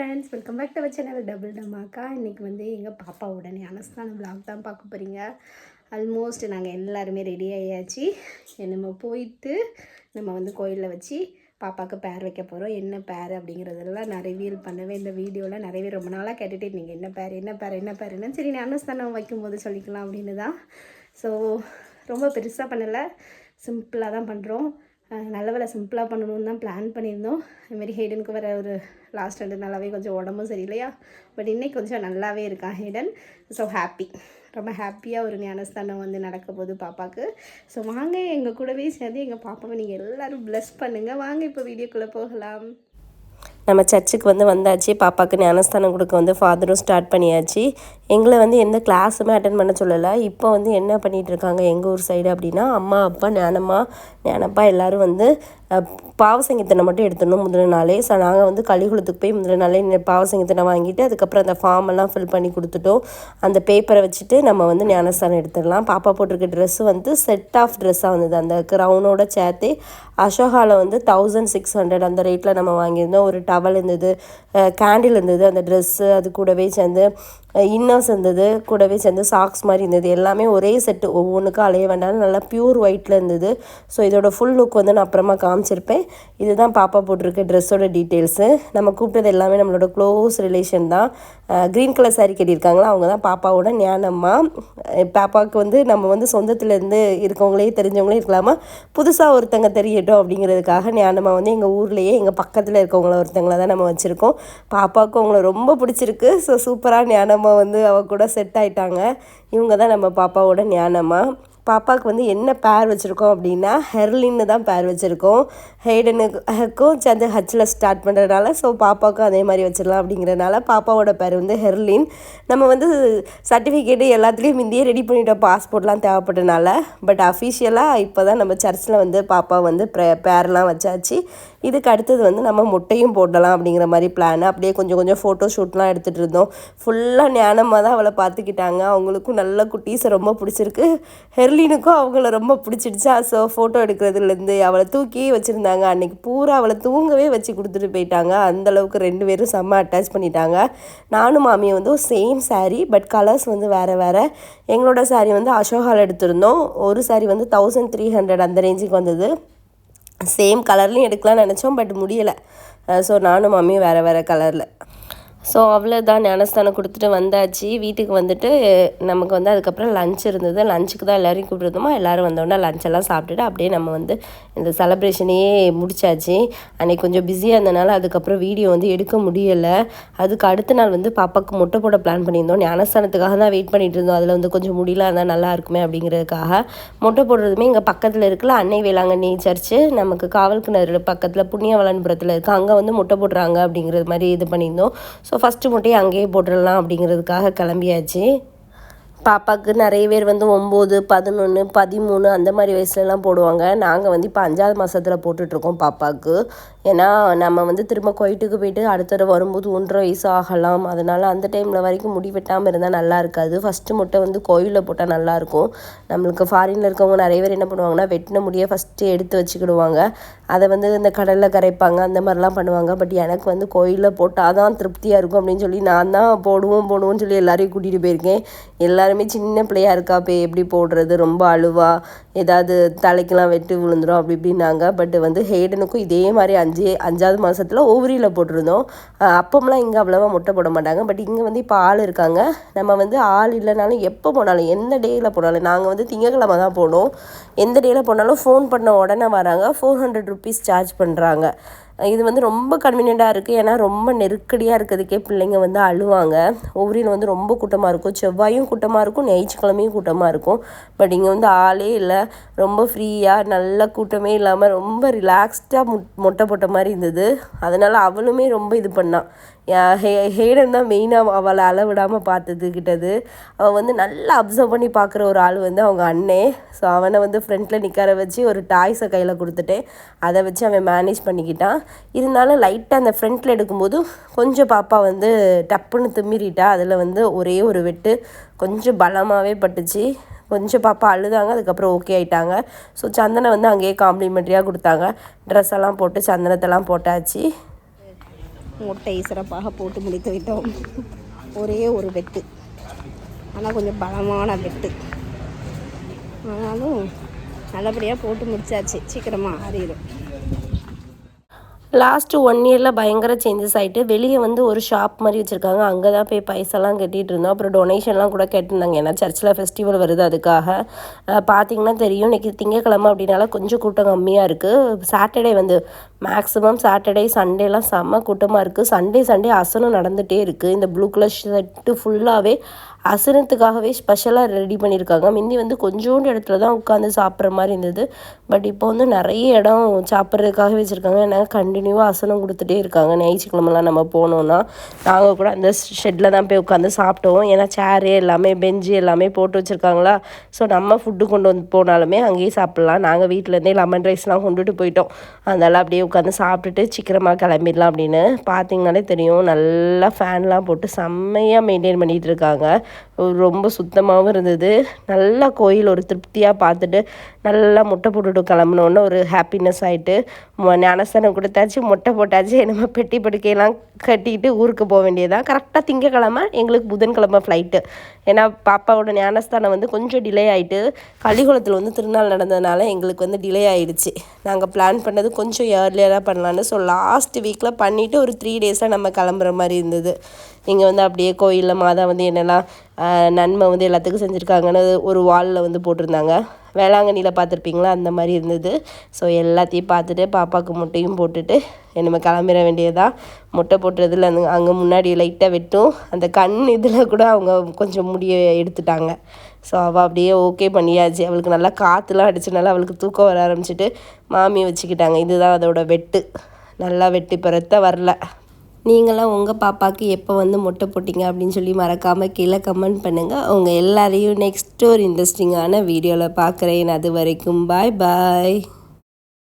Friends welcome back to channel double டம்மாக்கா இன்றைக்கி வந்து எங்கள் பாப்பாவுடனே அனஸ்தான பிளாக் தான் பார்க்க போகிறீங்க ஆல்மோஸ்ட் நாங்கள் எல்லாருமே ரெடி ஆகியாச்சு நம்ம போயிட்டு நம்ம வந்து கோயிலில் வச்சு பாப்பாவுக்கு பேர் வைக்க போகிறோம் என்ன பேர் அப்படிங்கிறதெல்லாம் நான் ரிவீல் பண்ணவே இந்த வீடியோவில் நிறையவே ரொம்ப நாளாக கேட்டுகிட்டே இருந்தீங்க என்ன பேர் என்ன பேர் என்ன பேருன்னு சரி ஞானஸ்தானம் வைக்கும்போது சொல்லிக்கலாம் அப்படின்னு தான் ஸோ ரொம்ப பெருசாக பண்ணலை. சிம்பிளாக தான் பண்ணுறோம் நல்ல வேலை சிம்பிளாக பண்ணணும்னு தான் பிளான் பண்ணியிருந்தோம். அதுமாரி ஹேடனுக்கு வர ஒரு லாஸ்ட் ரெண்டு நல்லாவே கொஞ்சம் உடம்பும் சரியில்லையா? பட் இன்னைக்கு கொஞ்சம் நல்லாவே இருக்கான் ஹேடன்? ஸோ ஹாப்பி ரொம்ப ஹாப்பியாக ஒரு ஞானஸ்தானம் வந்து நடக்க போகுது பாப்பாவுக்கு ஸோ வாங்க எங்கள் கூடவே சேர்ந்து எங்கள் பாப்பாவை நீங்கள் எல்லோரும் ப்ளஸ் பண்ணுங்கள் வாங்க இப்போ வீடியோக்குள்ளே போகலாம். நம்ம சர்ச்சுக்கு வந்து வந்தாச்சு பாப்பாவுக்கு ஞானஸ்தானம் கொடுக்க வந்து ஃபாதரும் ஸ்டார்ட் பண்ணியாச்சு. எங்களை வந்து எந்த கிளாஸுமே அட்டன் பண்ண சொல்லலை. இப்போ வந்து என்ன பண்ணிகிட்டு இருக்காங்க எங்கள் ஊர் சைடு அப்படின்னா அம்மா அப்பா ஞானம்மா ஞானப்பா எல்லோரும் வந்து பாவசங்கீத்தனை மட்டும் எடுத்துடணும் முதல் நாளே. ஸோ நாங்கள் வந்து கலிகுளத்துக்கு போய் முதல் நாளே இந்த வாங்கிட்டு அதுக்கப்புறம் அந்த ஃபார்ம் எல்லாம் ஃபில் பண்ணி கொடுத்துட்டோம். அந்த பேப்பரை வச்சுட்டு நம்ம வந்து ஞானஸ்தானம் எடுத்துடலாம். பாப்பா போட்டிருக்க ட்ரெஸ்ஸு வந்து செட் ஆஃப் ட்ரெஸ்ஸாக வந்தது. அந்த க்ரௌனோட சேர்த்து அசோகாவில் வந்து தௌசண்ட் சிக்ஸ் ஹண்ட்ரட் அந்த ரேட்டில் நம்ம வாங்கியிருந்தோம். ஒரு டவல் இருந்தது கேண்டில் இருந்தது. அந்த ட்ரெஸ்ஸு அது கூடவே சேர்ந்து இன்னர்ஸ் இருந்தது கூடவே சேர்ந்து சாக்ஸ் மாதிரி இருந்தது. எல்லாமே ஒரே செட்டு ஒவ்வொன்றுக்கும் அலைய வேண்டாம். நல்லா பியூர் ஒயிட்டில் இருந்தது. ஸோ இதோட ஃபுல் லுக் வந்து நான் அப்புறமா காமிச்சிருப்பேன். இதுதான் பாப்பா போட்டிருக்க ட்ரெஸ்ஸோட டீட்டெயில்ஸு நம்ம கூப்பிட்டது எல்லாமே நம்மளோட க்ளோஸ் ரிலேஷன் தான். க்ரீன் கலர் saree கட்டியிருக்காங்களா அவங்க தான் பாப்பாவோட ஞானம்மா. பாப்பாவுக்கு வந்து நம்ம வந்து சொந்தத்துலேருந்து இருக்கவங்களே தெரிஞ்சவங்களே இருக்கலாமா? புதுசாக ஒருத்தங்க தெரியட்டும் அப்படிங்கிறதுக்காக ஞானம்மா வந்து எங்கள் ஊர்லேயே எங்கள் பக்கத்தில் இருக்கவங்கள ஒருத்தங்கள தான் நம்ம வச்சுருக்கோம். பாப்பாவுக்கு அவங்கள ரொம்ப பிடிச்சிருக்கு. ஸோ சூப்பராக ஞானம் நம்ம வந்து அவ கூட செட் ஆயிட்டாங்க. இவங்க தான் நம்ம பாப்பாவோட ஞானமாக பாப்பாவுக்கு வந்து என்ன பேர் வச்சுருக்கோம் அப்படின்னா ஹெர்லின்னு தான் பேர் வச்சுருக்கோம். ஹெய்டனுக்கும் சேர்ந்து ஹச்சில் ஸ்டார்ட் பண்ணுறதுனால ஸோ பாப்பாவுக்கும் அதே மாதிரி வச்சிடலாம் அப்படிங்கிறனால பாப்பாவோட பேர் வந்து ஹெர்லின். நம்ம வந்து சர்டிஃபிகேட்டு எல்லாத்துலேயும் முந்தையே ரெடி பண்ணிட்டோம் பாஸ்போர்ட்லாம் தேவைப்பட்டனால பட் அஃபிஷியலாக இப்போ தான் நம்ம சர்ச்சில் வந்து பாப்பா வந்து பேர்லாம் வச்சாச்சு. இதுக்கு அடுத்தது வந்து நம்ம முட்டையும் போடலாம் அப்படிங்கிற மாதிரி பிளான் அப்படியே கொஞ்சம் கொஞ்சம் ஃபோட்டோ ஷூட்லாம் எடுத்துகிட்டு இருந்தோம் ஃபுல்லாக ஞானமாக தான் அவளை பார்த்துக்கிட்டாங்க. அவங்களுக்கும் நல்ல குட்டீஸை ரொம்ப பிடிச்சிருக்கு. ஹெர்லினுக்கும் அவங்கள ரொம்ப பிடிச்சிடுச்சா? ஸோ ஃபோட்டோ எடுக்கிறதுலேருந்து அவளை தூக்கி வச்சுருந்தாங்க. அன்னைக்கு பூரா அவளை தூங்கவே வச்சு கொடுத்துட்டு போயிட்டாங்க. அந்த அளவுக்கு ரெண்டு பேரும் செம்ம அட்டாச் பண்ணிட்டாங்க. நானும் மாமியும் வந்து சேம் saree பட் கலர்ஸ் வந்து வேறு வேறு. எங்களோட saree வந்து அசோகால் எடுத்திருந்தோம். ஒரு saree வந்து தௌசண்ட் த்ரீ ஹண்ட்ரட் அந்த ரேஞ்சுக்கு வந்தது. சேம் கலர்லேயும் எடுக்கலாம்னு நினச்சோம் பட் முடியலை. ஸோ நானும் மம்மியும் வேறு வேறு கலரில் ஸோ அவ்வளோதான் ஞானஸ்தானம் கொடுத்துட்டு வந்தாச்சு. வீட்டுக்கு வந்துட்டு நமக்கு வந்து அதுக்கப்புறம் லஞ்ச் இருந்தது. லஞ்சுக்கு தான் எல்லோரையும் கூப்பிட்டுருந்தோமா? எல்லோரும் வந்தோடனே லஞ்செல்லாம் சாப்பிட்டுட்டு அப்படியே நம்ம வந்து இந்த செலப்ரேஷனையே முடிச்சாச்சு. அன்னைக்கு கொஞ்சம் பிஸியாக இருந்தனால அதுக்கப்புறம் வீடியோ வந்து எடுக்க முடியலை. அதுக்கு அடுத்த நாள் வந்து பாப்பாவுக்கு முட்டை போட பிளான் பண்ணியிருந்தோம். ஞானஸ்தானத்துக்காக தான் வெயிட் பண்ணிட்டு இருந்தோம். அதில் வந்து கொஞ்சம் முடியல இருந்தால் நல்லா இருக்குமே அப்படிங்கிறதுக்காக. முட்டை போடுறதுமே இங்கே பக்கத்தில் இருக்கல அன்னை வேளாங்கண்ணி சர்ச்சு. நமக்கு காவல் கிணறு பக்கத்தில் புண்ணியவளன்புரத்தில் இருக்குது அங்கே வந்து முட்டை போடுறாங்க அப்படிங்கிறது மாதிரி இது பண்ணியிருந்தோம். ஸோ ஃபஸ்ட்டு முட்டையை அங்கேயே போட்டுடலாம் அப்படிங்கிறதுக்காக கிளம்பியாச்சு. பாப்பாவுக்கு நிறைய பேர் வந்து ஒம்பது பதினொன்று பதிமூணு அந்த மாதிரி வயசுலலாம் போடுவாங்க. நாங்கள் வந்து இப்போ அஞ்சாவது மாதத்தில் போட்டுட்ருக்கோம் பாப்பாவுக்கு ஏன்னா நம்ம வந்து திரும்ப கோயிட்டுக்கு போயிட்டு அடுத்த தடவை வரும்போது ஒன்றரை வயசு ஆகலாம். அதனால் அந்த டைமில் வரைக்கும் முடி வெட்டாமல் இருந்தால் நல்லா இருக்காது. ஃபஸ்ட்டு முட்டை வந்து கோயிலில் போட்டால் நல்லாயிருக்கும் நம்மளுக்கு ஃபாரினில் இருக்கவங்க நிறைய பேர் என்ன பண்ணுவாங்கன்னா வெட்டின முடியை ஃபஸ்ட்டு எடுத்து வச்சுக்கிடுவாங்க. அதை வந்து இந்த கடலில் கரைப்பாங்க அந்த மாதிரிலாம் பண்ணுவாங்க. பட் எனக்கு வந்து கோயிலில் போட்டால் தான் திருப்தியாக இருக்கும் அப்படின்னு சொல்லி நான் தான் போடுவோம் போடுவோம்னு சொல்லி எல்லாரையும் கூட்டிகிட்டு போயிருக்கேன். எல்லோரும் சின்ன பிள்ளையா இருக்கா போய் எப்படி போடுறது? ரொம்ப அழுவா. ஏதாவது தலைக்கெலாம் வெட்டு விழுந்துரும் அப்படி இப்படின்னாங்க. பட் வந்து ஹேடனுக்கும் இதே மாதிரி அஞ்சு அஞ்சாவது மாதத்தில் ஓவரியில் போட்டிருந்தோம். அஹ் அப்பம்லாம் இங்கே அவ்வளோவா முட்டை போட மாட்டாங்க. பட் இங்கே வந்து இப்போ ஆள் இருக்காங்க. நம்ம வந்து ஆள் இல்லைனாலும் எப்போ போனாலும் எந்த டேயில் போனாலும் நாங்கள் வந்து திங்கக்கிழமை தான் போனோம். எந்த டேயில் போனாலும் ஃபோன் பண்ண உடனே வராங்க. ஃபோர் ஹண்ட்ரட் ருபீஸ் சார்ஜ் பண்ணுறாங்க இது வந்து ரொம்ப கன்வீனியண்ட்டாக இருக்குது ஏன்னா ரொம்ப நெருக்கடியாக இருக்கிறதுக்கே பிள்ளைங்க வந்து அழுவாங்க. ஒவ்வொரு வந்து ரொம்ப கூட்டமாக இருக்கும். செவ்வாயும் கூட்டமாக இருக்கும். ஞாயிற்றுக்கிழமையும் கூட்டமாக இருக்கும். பட் இங்கே வந்து ஆளே இல்லை. ரொம்ப ஃப்ரீயாக நல்ல கூட்டமே இல்லாமல் ரொம்ப ரிலாக்ஸ்டாக முட் மொட்டை போட்ட மாதிரி இருந்தது. அதனால் அவளுமே ரொம்ப இது பண்ணான் ஹே ஹேடன் தான் மெயினாக அவளை அளவிடாமல் பார்த்ததுக்கிட்டது அவள் வந்து நல்லா அப்சர்வ் பண்ணி பார்க்குற ஒரு ஆள் வந்து அவங்க அண்ணே. ஸோ அவனை வந்து ஃப்ரண்ட்டில் நிற்கார வச்சு ஒரு டாய்ஸை கையில் கொடுத்துட்டேன் அதை வச்சு அவன் மேனேஜ் பண்ணிக்கிட்டான். இருந்தாலும் லைட்டாக அந்த ஃப்ரண்ட்டில் எடுக்கும்போது கொஞ்சம் பாப்பா வந்து டப்புன்னு திமிரிட்டா. அதில் வந்து ஒரே ஒரு வெட்டு கொஞ்சம் பலமாகவே பட்டுச்சு. கொஞ்சம் பாப்பா அழுதாங்க அதுக்கப்புறம் ஓகே ஆயிட்டாங்க. ஸோ சந்தனை வந்து அங்கேயே காம்ப்ளிமெண்ட்ரியாக கொடுத்தாங்க. ட்ரெஸ் எல்லாம் போட்டு சந்தனத்தெல்லாம் போட்டாச்சு. முட்டை சிறப்பாக போட்டு முடித்து விட்டோம். ஒரே ஒரு வெட்டு. ஆனால் கொஞ்சம் பலமான வெட்டு. ஆனாலும் நல்லபடியாக போட்டு முடிச்சாச்சு. சீக்கிரமாக ஆறிடும் லாஸ்ட்டு ஒன் இயரில் பயங்கர சேஞ்சஸ் ஆகிட்டு வெளியே வந்து ஒரு ஷாப் மாதிரி வச்சுருக்காங்க. அங்கே தான் போய் பைசாலாம் கட்டிகிட்டு இருந்தோம். அப்புறம் டொனேஷன்லாம் கூட கேட்டிருந்தாங்க. ஏன்னா சர்ச்சில் ஃபெஸ்டிவல் வருது அதுக்காக. பார்த்திங்கன்னா பார்த்தீங்கன்னா தெரியும். இன்றைக்கி திங்கக்கிழமை அப்படின்னால கொஞ்சம் கூட்டம் கம்மியாக இருக்குது சாட்டர்டே வந்து மேக்ஸிமம் சாட்டர்டே சண்டேலாம் செம்ம கூட்டமாக இருக்குது சண்டே சண்டே அசனம் நடந்துகிட்டே இருக்குது இந்த ப்ளூ கலர் ஷர்ட்டு ஃபுல்லாகவே அசனத்துக்காகவே ஸ்பெஷலாக ரெடி பண்ணியிருக்காங்க முந்தி வந்து கொஞ்சோண்டு இடத்துல தான் உட்காந்து சாப்பிட்ற மாதிரி இருந்தது. பட் இப்போ வந்து நிறைய இடம் சாப்பிட்றதுக்காக வச்சுருக்காங்க. ஏன்னா கண்டினியூவாக அசனம் கொடுத்துட்டே இருக்காங்க. ஞாயிற்றுக்கிழமெல்லாம் நம்ம போனோன்னா நாங்கள் கூட அந்த ஷெட்டில் தான் போய் உட்காந்து சாப்பிட்டோம். ஏன்னா சேரு எல்லாமே பெஞ்சு எல்லாமே போட்டு வச்சுருக்காங்களா? ஸோ நம்ம ஃபுட்டு கொண்டு வந்து போனாலுமே அங்கேயே சாப்பிட்லாம். நாங்கள் வீட்டிலேருந்தே லெமன் ரைஸ்லாம் கொண்டுட்டு போயிட்டோம். அதனால் அப்படியே உட்காந்து சாப்பிட்டுட்டு சீக்கிரமாக கிளம்பிடலாம் அப்படின்னு. பார்த்தீங்கனாலே தெரியும் நல்லா ஃபேன்லாம் போட்டு செம்மையாக மெயின்டைன் பண்ணிகிட்டு இருக்காங்க. ரொம்ப சுத்தமாகவும் இருந்தது. நல்லா கோயில் ஒரு திருப்தியாக பார்த்துட்டு நல்லா முட்டை போட்டுட்டு கிளம்புனோன்னு ஒரு ஹாப்பினஸ் ஆகிட்டு ஞானஸ்தானம் கொடுத்தாச்சு முட்டை போட்டாச்சு நம்ம பெட்டி படுக்கையெல்லாம் கட்டிட்டு ஊருக்கு போக வேண்டியதான் கரெக்டாக திங்கக்கிழமை எங்களுக்கு புதன்கிழமை ஃப்ளைட்டு ஏன்னா பாப்பாவோட ஞானஸ்தானம் வந்து கொஞ்சம் டிலே ஆகிட்டு கள்ளிக்குளத்தில் வந்து திருநாள் நடந்ததுனால எங்களுக்கு வந்து டிலே ஆகிடுச்சு நாங்கள் பிளான் பண்ணது கொஞ்சம் ஏர்லியராக பண்ணலான்னு ஸோ லாஸ்ட் வீக்கில் பண்ணிவிட்டு ஒரு த்ரீ டேஸாக நம்ம கிளம்புற மாதிரி இருந்தது. இங்கே வந்து அப்படியே கோயிலில் மாதா வந்து என்னெல்லாம் நன்மை வந்து எல்லாத்துக்கும் செஞ்சுருக்காங்கன்னு ஒரு வாலில் வந்து போட்டிருந்தாங்க. வேளாங்கண்ணியில் பார்த்துருப்பீங்களா? அந்த மாதிரி இருந்தது. ஸோ எல்லாத்தையும் பார்த்துட்டு பாப்பாவுக்கு முட்டையும் போட்டுட்டு நம்ம கிளம்பிட வேண்டியதான் முட்டை போட்டுறதுல அந்த அங்கே முன்னாடி லைட்டாக வெட்டும். அந்த கண் இதில் கூட அவங்க கொஞ்சம் முடிய எடுத்துட்டாங்க. ஸோ அவள் அப்படியே ஓகே பண்ணியாச்சு. அவளுக்கு நல்லா காற்றுலாம் அடிச்சனால அவளுக்கு தூக்கம் வர ஆரம்பிச்சிட்டு மாமி வச்சுக்கிட்டாங்க. இதுதான் அதோட வெட்டு. நல்லா வெட்டி பிறத்த வரல. நீங்களாம் உங்கள் பாப்பாவுக்கு எப்போ வந்து மொட்டை போட்டீங்க அப்படின்னு சொல்லி மறக்காமல் கீழே கமெண்ட் பண்ணுங்கள் உங்கள் எல்லாரையும் நெக்ஸ்ட் ஒரு இன்ட்ரெஸ்டிங்கான வீடியோவில் பார்க்குறேன் அது வரைக்கும் பாய் பாய்